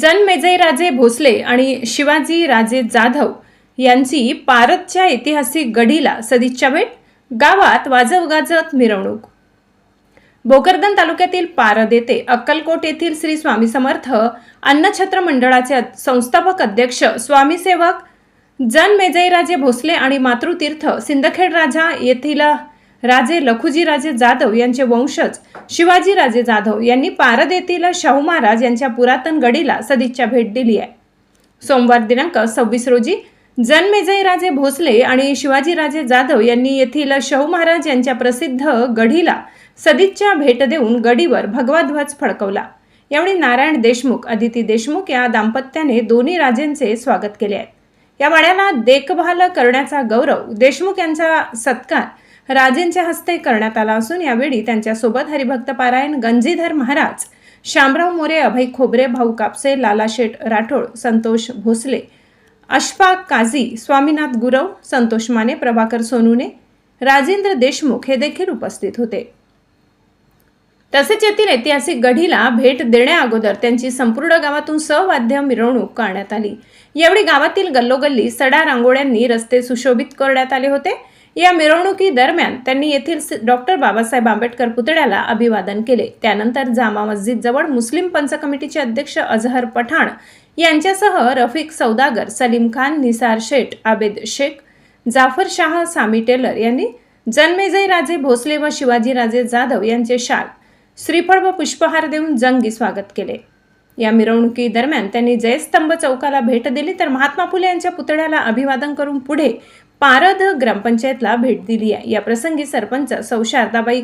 जनमेजय राजे भोसले आणि शिवाजी राजे जाधव यांची पारतच्या ऐतिहासिक गढीला सदिच्छा भेट गावात वाजव गाजत मिरवणूक. भोकरदन तालुक्यातील पारद येथे अक्कलकोट येथील श्री स्वामी समर्थ अन्नछत्र मंडळाचे संस्थापक अध्यक्ष स्वामीसेवक जन मेजईराजे भोसले आणि मातृतीर्थ सिंदखेड राजा येथील राजे लखुजीराजे जाधव यांचे वंशज शिवाजीराजे जाधव यांनी पारद येथील शाहू महाराज यांच्या पुरातन गडीला सदिच्छा भेट दिली आहे. सोमवार दिनांक सव्वीस रोजी जन्मेजयराजे भोसले आणि शिवाजीराजे जाधव यांनी येथील शाहू महाराज यांच्या प्रसिद्ध गढीला सदिच्छा भेट देऊन गडीवर भगवा ध्वज फडकवला. यावेळी नारायण देशमुख अदिती देशमुख या दाम्पत्याने दोन्ही राजेंचे स्वागत केले आहे. या वाड्याला देखभाल करण्याचा गौरव देशमुख यांचा सत्कार राजेंच्या हस्ते करण्यात आला असून यावेळी त्यांच्यासोबत हरिभक्त पारायण गंजीधर महाराज शामराव मोरे अभय खोबरे भाऊ कापसे लाला शेठ राठोड संतोष भोसले अशफाक काझी स्वामीनाथ गुरव संतोष माने प्रभाकर सोनूने राजेंद्र देशमुख हे देखील उपस्थित होते. तसेच येथील ऐतिहासिक गढीला भेट देण्याअगोदर त्यांची संपूर्ण गावातून सवाद्य मिरवणूक करण्यात आली. यावेळी गावातील गल्लोगल्ली सडा रांगोळ्यांनी रस्ते सुशोभित करण्यात आले होते. या मिरवणुकीदरम्यान त्यांनी येथील डॉक्टर बाबासाहेब आंबेडकर पुतळ्याला अभिवादन केले. त्यानंतर जामा मस्जिद जवळ मुस्लिम पंच कमिटीचे अध्यक्ष अझहर पठाण यांच्यासह रफिक सौदागर सलीम खान निसार शेठ आबेद शेख जाफर शाह सामी टेलर यांनी जन्मेजय राजे भोसले व शिवाजी राजे जाधव यांचे शाल श्रीफळ व पुष्पहार देऊन जंगी स्वागत केले. या मिरवणुकीदरम्यान त्यांनी जयस्तंभ चौकाला भेट दिली तर महात्मा फुले यांच्या पुतळ्याला अभिवादन करून पुढे पारद ग्रामपंचायतला भेट दिली आहे. या प्रसंगी सरपंच सौ. शारदाबाई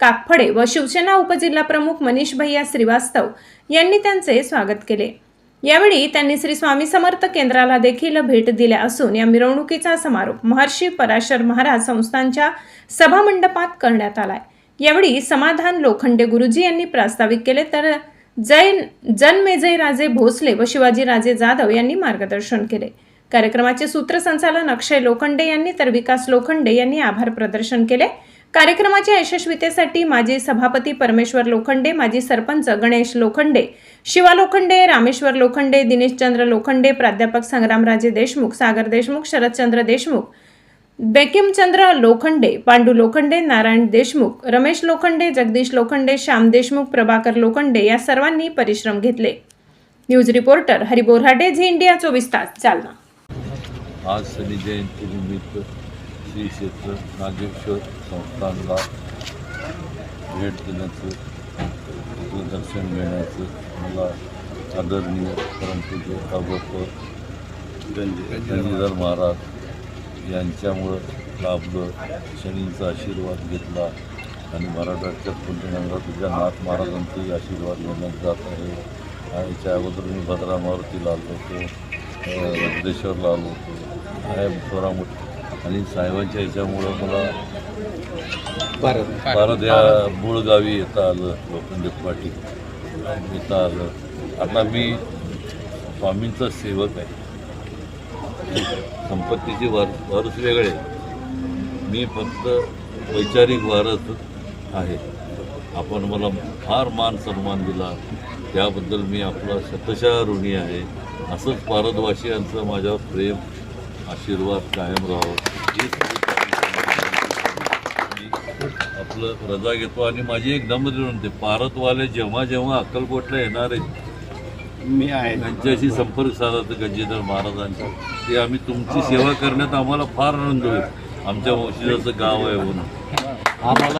काकफडे व शिवसेना उपजिल्हा प्रमुख मनीष भैया श्रीवास्तव यांनी त्यांचे स्वागत केले. यावेळी त्यांनी श्री स्वामी समर्थ केंद्राला देखील भेट दिल्या असून या मिरवणुकीचा समारोप महर्षी पराशर महाराज संस्थांच्या सभामंडपात करण्यात आलाय. यावेळी समाधान लोखंडे गुरुजी यांनी प्रास्ताविक केले तर जैन जनमेजय राजे भोसले व शिवाजी राजे जाधव यांनी मार्गदर्शन केले. कार्यक्रमाचे सूत्रसंचालन अक्षय लोखंडे यांनी तर विकास लोखंडे यांनी आभार प्रदर्शन केले. कार्यक्रमाच्या यशस्वीतेसाठी माजी सभापती परमेश्वर लोखंडे माजी सरपंच गणेश लोखंडे शिवा लोखंडे रामेश्वर लोखंडे दिनेशचंद्र लोखंडे प्राध्यापक संग्रामराजे देशमुख सागर देशमुख शरदचंद्र देशमुख बेकिमचंद्र लोखंडे पांडू लोखंडे नारायण देशमुख रमेश लोखंडे जगदीश लोखंडे श्याम देशमुख प्रभाकर लोखंडे या सर्वांनी परिश्रम घेतले. News reporter Hari Zee India चोवीस तास चालना आज शनी जयंतीनिमित्त श्री क्षेत्र नागेश्वर संस्थानला भेट देण्याचं तिथलं दर्शन घेण्याचं मला आदरणीय परंतु अभोपर गंजीधर महाराज यांच्यामुळं लाभलं शनींचा आशीर्वाद घेतला आणि मराठाच्या पुण्यनगरात तुझ्या नाथ महाराजांचाही आशीर्वाद घेण्यात जात आहे. आणि याच्या अगोदर मी भद्रा मारुतीला आलो होतो. रुद्रेश्वरला आलो होतो. साहेब सोरामुठ आणि साहेबांच्या ह्याच्यामुळं मला भारत. या मूळ गावी येता आलं लोखंडे पाटील येता आलं. आता मी स्वामींचा सेवक आहे. संपत्तीचे वार वारस वेगळे मी फक्त वैचारिक वारस आहे. आपण मला फार मान सन्मान दिला. त्याबद्दल मी आपला शतशः ऋणी आहे. असंच भारतवासियांचं माझ्यावर प्रेम आशीर्वाद कायम राहावं. मी आपलं रजा घेतो आणि माझी एक नम्र विनंती पारतवाले जेव्हा जेव्हा अक्कलकोटला येणार आहेत मी आहे त्यांच्याशी संपर्क साधा गंजीधर महाराजांचा. ते आम्ही तुमची सेवा करण्यात आम्हाला फार आनंद होईल. आमच्या वंशजाचं गाव आहे म्हणून.